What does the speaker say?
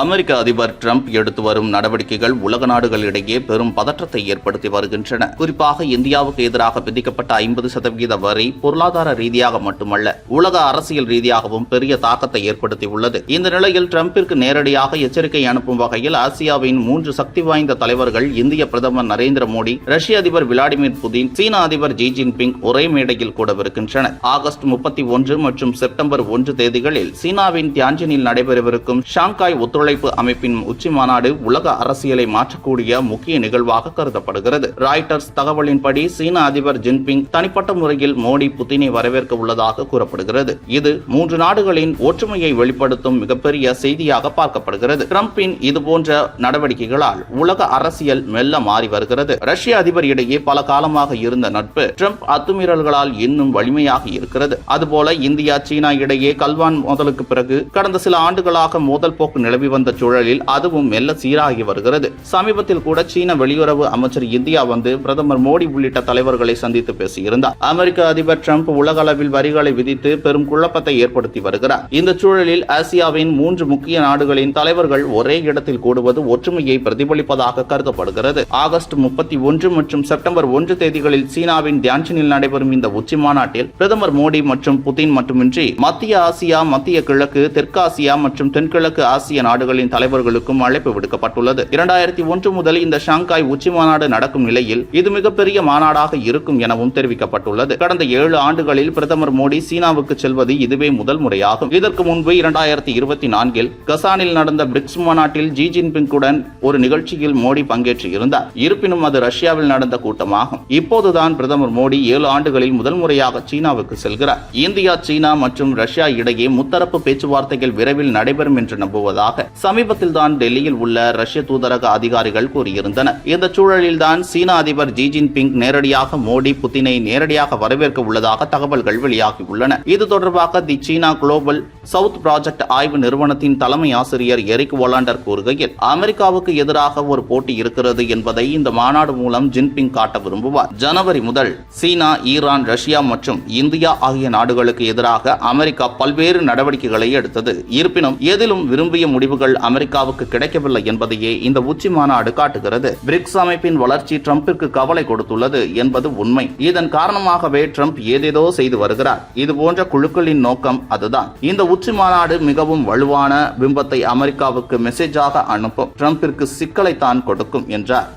அமெரிக்க அதிபர் டிரம்ப் எடுத்து வரும் நடவடிக்கைகள் உலக நாடுகளிடையே பெரும் பதற்றத்தை ஏற்படுத்தி வருகின்றன. குறிப்பாக இந்தியாவுக்கு எதிராக விதிக்கப்பட்ட ஐம்பது சதவிகித வரி பொருளாதார ரீதியாக மட்டுமல்ல உலக அரசியல் ரீதியாகவும் பெரிய தாக்கத்தை ஏற்படுத்தியுள்ளது இந்த நிலையில் ட்ரம்பிற்கு நேரடியாக எச்சரிக்கை அனுப்பும் வகையில் ஆசியாவின் மூன்று சக்தி வாய்ந்த தலைவர்கள் இந்திய பிரதமர் நரேந்திர மோடி ரஷ்ய அதிபர் விளாடிமிர் புதின் சீன அதிபர் ஜி ஜின்பிங் ஒரே மேடையில் கூடவிருக்கின்றனர். ஆகஸ்ட் முப்பத்தி ஒன்று மற்றும் செப்டம்பர் ஒன்று தேதிகளில் சீனாவின் தியான்ஜினில் நடைபெறவிருக்கும் ஷாங்காய் ஒத்துழைப்பு அமைப்பின் உச்சி மாநாடு உலக அரசியலை மாற்றக்கூடிய முக்கிய நிகழ்வாக கருதப்படுகிறது. ராய்டர்ஸ் தகவலின்படி சீன அதிபர் ஜின்பிங் தனிப்பட்ட முறையில் மோடி புதினை வரவேற்க உள்ளதாக கூறப்படுகிறது. இது மூன்று நாடுகளின் ஒற்றுமையை வெளிப்படுத்தும் மிகப்பெரிய செய்தியாக பார்க்கப்படுகிறது. டிரம்பின் இதுபோன்ற நடவடிக்கைகளால் உலக அரசியல் மெல்ல மாறி வருகிறது. ரஷ்ய அதிபர் இடையே பல காலமாக இருந்த நட்பு ட்ரம்ப் அத்துமீறல்களால் இன்னும் வலிமையாக இருக்கிறது. அதுபோல இந்தியா சீனா இடையே கல்வான் மோதலுக்கு பிறகு கடந்த சில ஆண்டுகளாக மோதல் போக்கு நிலவி வந்த சூழலில் அதுவும் மெல்ல சீராகி வருகிறது. சமீபத்தில் கூட சீன வெளியுறவு அமைச்சர் இந்தியா வந்து பிரதமர் மோடி உள்ளிட்ட தலைவர்களை சந்தித்து பேசியிருந்தார். அமெரிக்க அதிபர் டிரம்ப் உலக அளவில் வரிகளை விதித்து பெரும் குழப்பத்தை ஏற்படுத்தி வருகிறார். இந்த சூழலில் ஆசியாவின் மூன்று முக்கிய நாடுகளின் தலைவர்கள் ஒரே இடத்தில் கூடுவது ஒற்றுமையை பிரதிபலிப்பதாக கருதப்படுகிறது. ஆகஸ்ட் முப்பத்தி ஒன்று மற்றும் செப்டம்பர் ஒன்று தேதிகளில் சீனாவின் தியான்சனில் நடைபெறும் இந்த உச்சி மாநாட்டில் பிரதமர் மோடி மற்றும் புதின் மட்டுமின்றி மத்திய ஆசியா மத்திய கிழக்கு தெற்காசியா மற்றும் தென்கிழக்கு ஆசிய நாடுகளின் தலைவர்களுக்கும் அழைப்பு விடுக்கப்பட்டுள்ளது. இரண்டாயிரத்தி ஒன்று முதல் இந்த ஷாங்காய் உச்சி மாநாடு நடக்கும் நிலையில் இது மிகப்பெரிய மாநாடாக இருக்கும் எனவும் தெரிவிக்கப்பட்டுள்ளது. கடந்த ஏழு ஆண்டுகளில் பிரதமர் மோடி சீனாவுக்கு செல்வது இதுவே முதல் முறையாகும். இதற்கு முன்பு இரண்டாயிரத்தி இருபத்தி நான்கில் கசானில் நடந்த பிரிக்ஸ் மாநாட்டில் ஜி ஜின்பிங்குடன் ஒரு நிகழ்ச்சியில் மோடி பங்கேற்று இருந்தார் இருப்பினும் அது ரஷ்யாவில் நடந்த கூட்டமாகும். இப்போதுதான் பிரதமர் மோடி ஏழு ஆண்டுகளில் முதல் முறையாக சீனாவுக்கு செல்கிறார். இந்தியா சீனா மற்றும் ரஷ்யா இடையே முத்தரப்பு பேச்சுவார்த்தைகள் விரைவில் நடைபெறும் என்று நம்புவதாக சமீபத்தில் தான் டெல்லியில் உள்ள ரஷ்ய தூதரக அதிகாரிகள் கூறியிருந்தனர். இந்த சூழலில் தான் சீன அதிபர் ஜி ஜின்பிங் நேரடியாக மோடி புத்தினை நேரடியாக வரவேற்க உள்ளதாக தகவல்கள் வெளியாகியுள்ளன. இது தொடர்பாக the China global south project ஆய்வு நிறுவனத்தின் தலைமை ஆசிரியர் எரிக் ஒலாண்டர் கூறுகையில் அமெரிக்காவுக்கு எதிராக ஒரு போட்டி இருக்கிறது என்பதை இந்த மாநாடு மூலம் ஜின்பிங் காட்ட விரும்புவார். ஜனவரி முதல் சீனா ஈரான் ரஷ்யா மற்றும் இந்தியா ஆகிய நாடுகளுக்கு எதிராக அமெரிக்கா பல்வேறு நடவடிக்கைகளை எடுத்தது. இருப்பினும் எதிலும் விரும்பிய முடிவுகள் அமெரிக்காவுக்கு கிடைக்கவில்லை என்பதையே இந்த உச்சி மாநாடு காட்டுகிறது. பிரிக்ஸ் அமைப்பின் வளர்ச்சி டிரம்பிற்கு கவலை கொடுத்துள்ளது என்பது உண்மை. இதன் காரணமாகவே ட்ரம்ப் ஏதேதோ செய்து வருகிறார். இதுபோன்ற குழுக்களின் நோக்கம் அதுதான். இந்த உச்சி மாநாடு மிகவும் வலுவான பிம்பத்தை அமெரிக்காவுக்கு மெசேஜாக அனுப்பும். டிரம்பிற்கு சிக்கலை தான் கொடுக்கும் என்றார்.